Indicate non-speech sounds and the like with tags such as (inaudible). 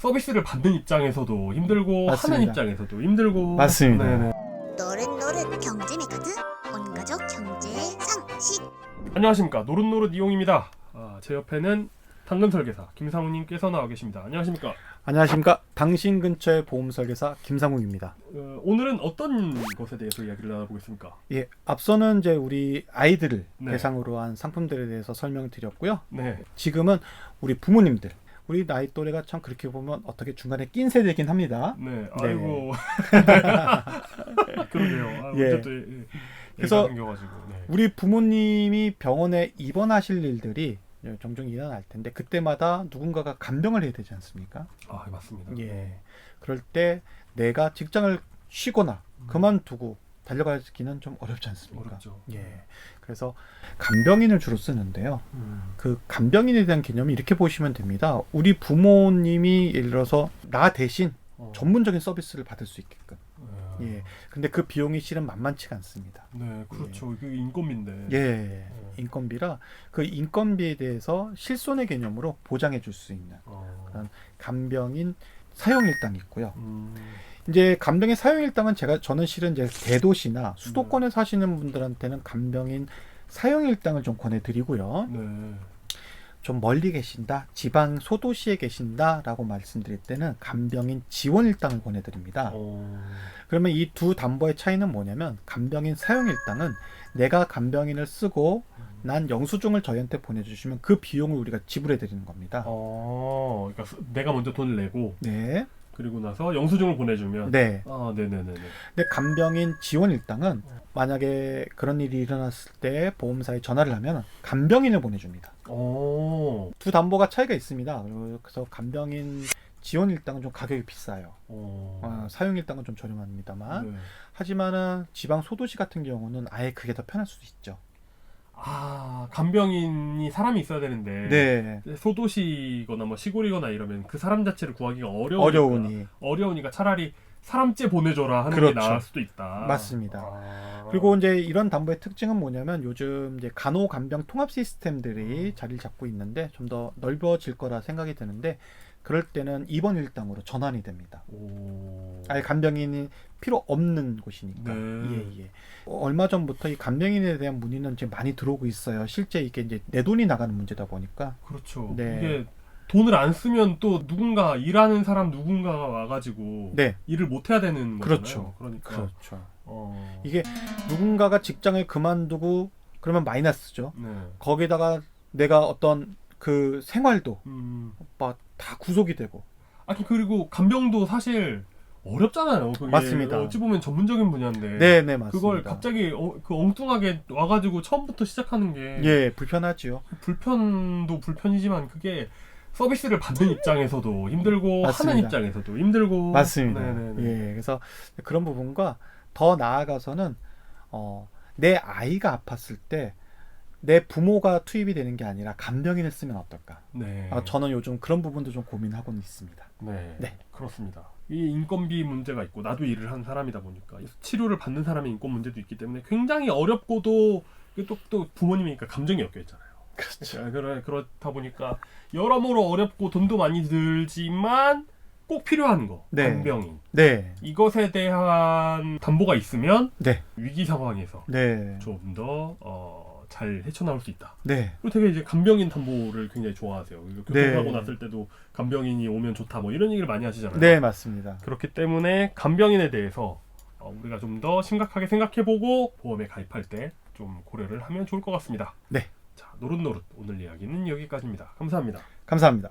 서비스를 받는 입장에서도 힘들고 맞습니다. 하는 입장에서도 힘들고 맞습니다. 네네. 노릇노릇 경제 메카드 온 가족 경제 상식 안녕하십니까 노릇노릇 이용입니다. 아, 제 옆에는 당근 설계사 김상우님께서 나와 계십니다. 안녕하십니까? 안녕하십니까. 당신 근처의 보험 설계사 김상욱입니다. 어, 오늘은 어떤 것에 대해서 이야기를 나눠보겠습니까? 예, 앞서는 이제 우리 아이들을 네. 대상으로 한 상품들에 대해서 설명을 드렸고요. 네, 지금은 우리 부모님들, 우리 나이 또래가 참 그렇게 보면 어떻게 중간에 낀 세대이긴 합니다. 네, 네. 아이고 (laughs) 그러게요. 아, 예. 어쨌든 예, 그래서 얘기가 생겨가지고 네. 우리 부모님이 병원에 입원하실 일들이 종종 일어날 텐데 그때마다 누군가가 간병을 해야 되지 않습니까? 아 맞습니다. 예. 그럴 때 내가 직장을 쉬거나 그만두고 달려가기는 좀 어렵지 않습니까? 어렵죠. 예. 그래서 간병인을 주로 쓰는데요. 음. 그 간병인에 대한 개념이 이렇게 보시면 됩니다. 우리 부모님이 예를 들어서 나 대신 어. 전문적인 서비스를 받을 수 있게끔. 아, 예. 근데 그 비용이 실은 만만치가 않습니다. 네, 그렇죠. 그 인건비인데. 예. 인건비라 그 인건비에 대해서 실손의 개념으로 보장해 줄 수 있는 어. 그런 간병인 사용 일당이 있고요. 음. 이제 간병인 사용 일당은 제가 저는 실은 이제 대도시나 수도권에 사시는 분들한테는 간병인 사용 일당을 좀 권해드리고요. 네. 좀 멀리 계신다, 지방 소도시에 계신다라고 말씀드릴 때는 간병인 지원 일당을 권해드립니다. 어. 그러면 이 두 담보의 차이는 뭐냐면 간병인 사용 일당은 내가 간병인을 쓰고 난 영수증을 저희한테 보내주시면 그 비용을 우리가 지불해 드리는 겁니다. 어. 그러니까 스- 내가 먼저 돈을 내고 네, 그리고 나서 영수증을 보내주면. 네. 아, 네네네네. 근데 간병인 지원 일당은 만약에 그런 일이 일어났을 때 보험사에 전화를 하면 간병인을 보내줍니다. 어. 두 담보가 차이가 있습니다. 그래서 간병인 지원 일당은 좀 가격이 비싸요. 어. 어, 사용 일당은 좀 저렴합니다만 네. 하지만은 지방 소도시 같은 경우는 아예 그게 더 편할 수도 있죠. 아, 간병인이 사람이 있어야 되는데. 네, 소도시거나 뭐 시골이거나 이러면 그 사람 자체를 구하기가 어려우니까 어려우니 어려우니까 차라리 사람째 보내줘라 하는 그렇죠. 게 나을 수도 있다. 맞습니다. 아. 그리고 이제 이런 담보의 특징은 뭐냐면 요즘 이제 간호 간병 통합 시스템들이 자리를 잡고 있는데 좀 더 넓어질 거라 생각이 드는데 그럴 때는 입원 일당으로 전환이 됩니다. 오. 아예 간병인이 필요 없는 곳이니까. 네. 예, 예. 어, 얼마 전부터 이 간병인에 대한 문의는 지금 많이 들어오고 있어요. 실제 이게 이제 내 돈이 나가는 문제다 보니까. 그렇죠. 네. 이게 돈을 안 쓰면 또 누군가 일하는 사람 누군가가 와가지고 네. 일을 못 해야 되는 거잖아요. 그렇죠. 그러니까 그렇죠. 어. 이게 누군가가 직장을 그만두고 그러면 마이너스죠. 네. 거기다가 내가 어떤 그 생활도 음. 막다 구속이 되고 아 그리고 간병도 사실 어렵잖아요. 그게 맞습니다. 어찌 보면 전문적인 분야인데. 네, 네, 맞습니다. 그걸 갑자기 어, 그 엉뚱하게 와가지고 처음부터 시작하는 게 예, 불편하지요. 불편도 불편이지만 그게 서비스를 받는 입장에서도 힘들고 맞습니다. 하는 입장에서도 힘들고 맞습니다. 네네네. 예, 그래서 그런 부분과 더 나아가서는 어, 내 아이가 아팠을 때 내 부모가 투입이 되는 게 아니라 간병인을 쓰면 어떨까? 네. 아, 저는 요즘 그런 부분도 좀 고민하고 있습니다. 네. 네. 그렇습니다. 이 인건비 문제가 있고 나도 일을 한 사람이다 보니까 치료를 받는 사람의 인권 문제도 있기 때문에 굉장히 어렵고도 또, 또 부모님이니까 감정이 엮여 있잖아요. 그렇죠. 그러, 그렇다 보니까 여러모로 어렵고 돈도 많이 들지만 꼭 필요한 거 네. 간병인 네, 이것에 대한 담보가 있으면 네, 위기 상황에서 네, 좀더 어, 잘 헤쳐나올 수 있다. 네, 그리고 되게 이제 간병인 담보를 굉장히 좋아하세요. 네. 교통사고 났을 때도 간병인이 오면 좋다 뭐 이런 얘기를 많이 하시잖아요. 네, 맞습니다. 그렇기 때문에 간병인에 대해서 어, 우리가 좀 더 심각하게 생각해보고 보험에 가입할 때 좀 고려를 하면 좋을 것 같습니다. 네. 자, 노릇노릇 오늘 이야기는 여기까지입니다. 감사합니다. 감사합니다.